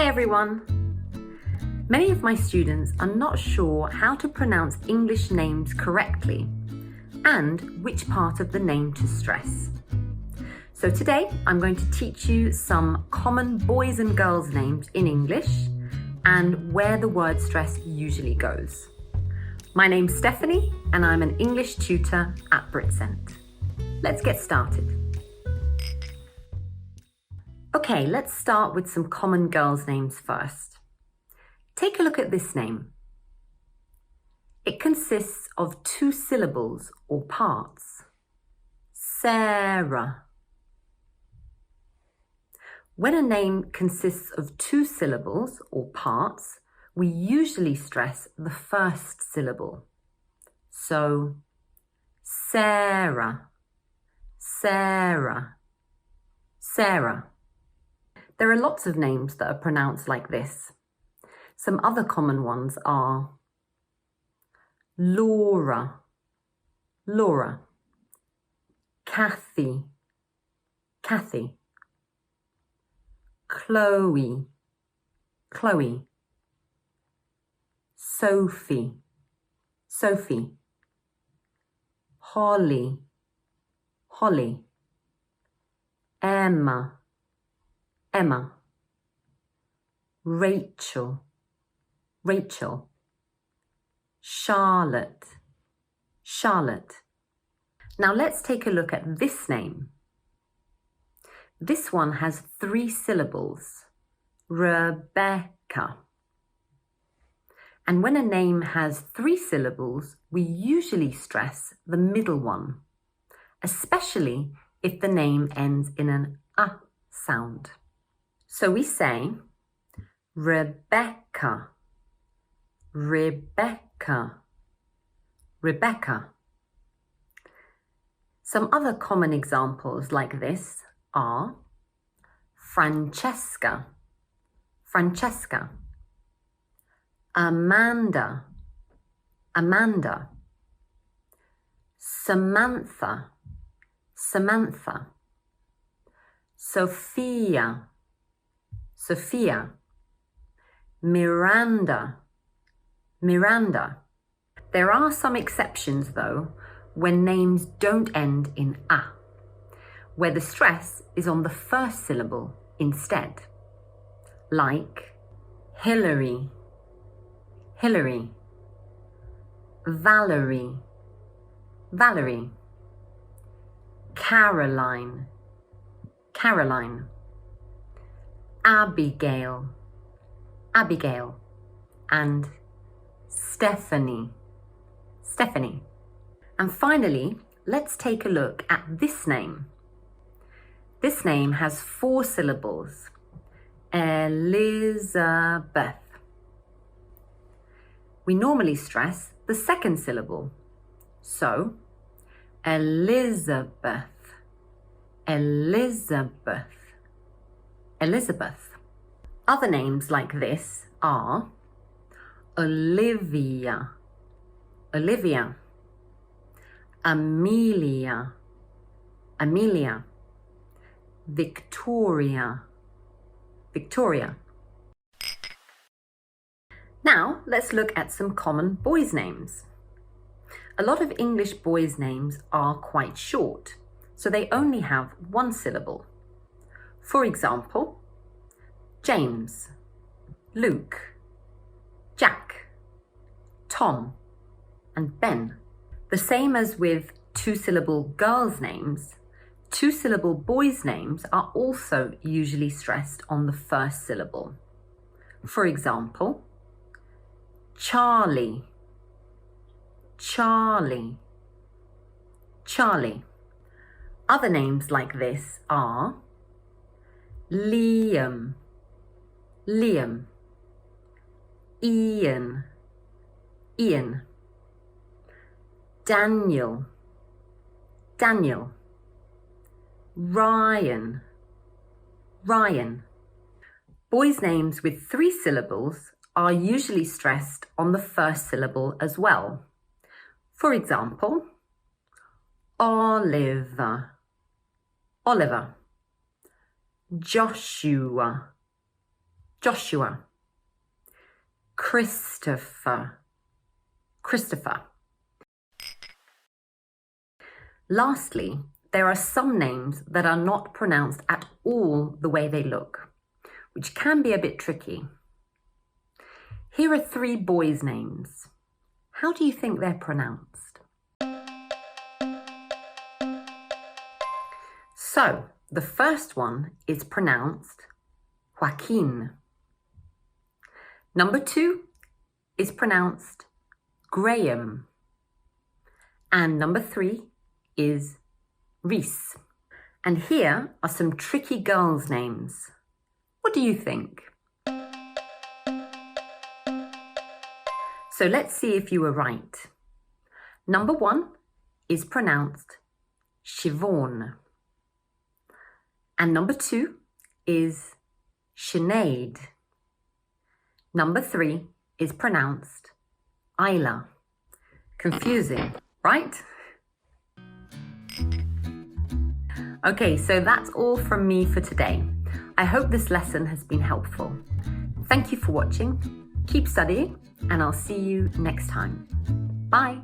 Hi everyone! Many of my students are not sure how to pronounce English names correctly and which part of the name to stress. So today I'm going to teach you some common boys and girls names in English and where the word stress usually goes. My name's Stephanie and I'm an English tutor at Britsent. Let's get started. Okay, let's start with some common girls' names first. Take a look at this name. It consists of two syllables or parts. Sarah. When a name consists of two syllables or parts, we usually stress the first syllable. So, Sarah, Sarah, Sarah. There are lots of names that are pronounced like this. Some other common ones are Laura, Laura, Kathy, Kathy, Chloe, Chloe, Sophie, Sophie, Holly, Holly, Emma, Emma, Rachel, Rachel, Charlotte, Charlotte. Now let's take a look at this name. This one has three syllables, Rebecca. And when a name has three syllables, we usually stress the middle one, especially if the name ends in an a sound. So we say Rebecca, Rebecca, Rebecca. Some other common examples like this are Francesca, Francesca, Amanda, Amanda, Samantha, Samantha, Sophia, Sophia, Miranda, Miranda. There are some exceptions though when names don't end in a, where the stress is on the first syllable instead, like Hillary, Hillary, Valerie, Valerie, Caroline, Caroline. Abigail, Abigail, and Stephanie, Stephanie. And finally, let's take a look at this name. This name has four syllables. Elizabeth. We normally stress the second syllable. So, Elizabeth, Elizabeth. Elizabeth. Other names like this are Olivia, Olivia, Amelia, Amelia, Victoria, Victoria. Now let's look at some common boys' names. A lot of English boys' names are quite short, so they only have one syllable. For example, James, Luke, Jack, Tom, and Ben. The same as with two syllable girls' names, two syllable boys' names are also usually stressed on the first syllable. For example, Charlie, Charlie, Charlie. Other names like this are Liam, Liam, Ian, Ian, Daniel, Daniel, Ryan, Ryan. Boys' names with three syllables are usually stressed on the first syllable as well. For example, Oliver, Oliver. Joshua, Joshua. Christopher. Christopher. Lastly, there are some names that are not pronounced at all the way they look, which can be a bit tricky. Here are three boys' names. How do you think they're pronounced? So, the first one is pronounced Joaquin. Number two is pronounced Graham. And number three is Reese. And here are some tricky girls' names. What do you think? So let's see if you were right. Number one is pronounced Siobhan. And number two is Sinead. Number three is pronounced Isla. Confusing, right? Okay, so that's all from me for today. I hope this lesson has been helpful. Thank you for watching. Keep studying, and I'll see you next time. Bye.